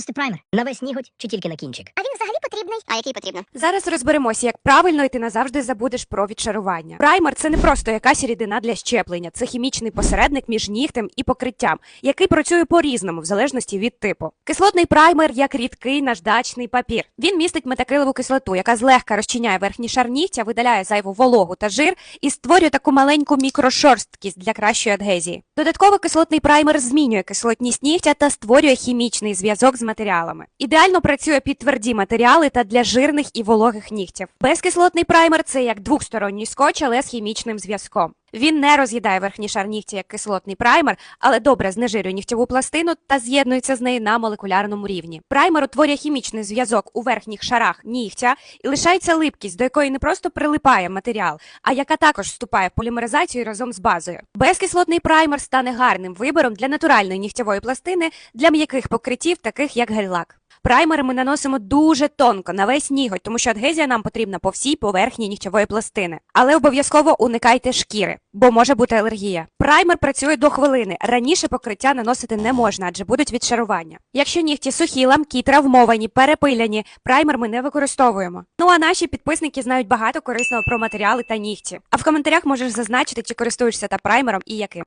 наносити праймер? На весь ніготь чи тільки на кінчик? А він взагалі потрібний? А який потрібно? Зараз розберемося, як правильно і ти назавжди забудеш про відшарування. Праймер це не просто якась рідина для щеплення, це хімічний посередник між нігтем і покриттям, який працює по-різному в залежності від типу. Кислотний праймер як рідкий наждачний папір. Він містить метакрилову кислоту, яка злегка розчиняє верхній шар нігтя, видаляє зайву вологу та жир і створює таку маленьку мікрошорсткість для кращої адгезії. Додатково кислотний праймер змінює кислотність нігтя та створює хімічний зв'язок з матеріалами. Ідеально працює під тверді матеріали та для жирних і вологих нігтів. Безкислотний праймер це як двосторонній скотч, але з хімічним зв'язком. Він не роз'їдає верхній шар нігтя як кислотний праймер, але добре знежирює нігтєву пластину та з'єднується з нею на молекулярному рівні. Праймер утворює хімічний зв'язок у верхніх шарах нігтя і лишається липкість, до якої не просто прилипає матеріал, а яка також вступає в полімеризацію разом з базою. Безкислотний праймер стане гарним вибором для натуральної нігтєвої пластини для м'яких покриттів, таких як гель-лак. Праймери ми наносимо дуже тонко на весь ніготь, тому що адгезія нам потрібна по всій поверхні нігтєвої пластини. Але обов'язково уникайте шкіри, бо може бути алергія. Праймер працює до хвилини. Раніше покриття наносити не можна, адже будуть відшарування. Якщо нігті сухі, ламкі, травмовані, перепиляні, праймер ми не використовуємо. Ну а наші підписники знають багато корисного про матеріали та нігті. А в коментарях можеш зазначити, чи користуєшся та праймером і яким.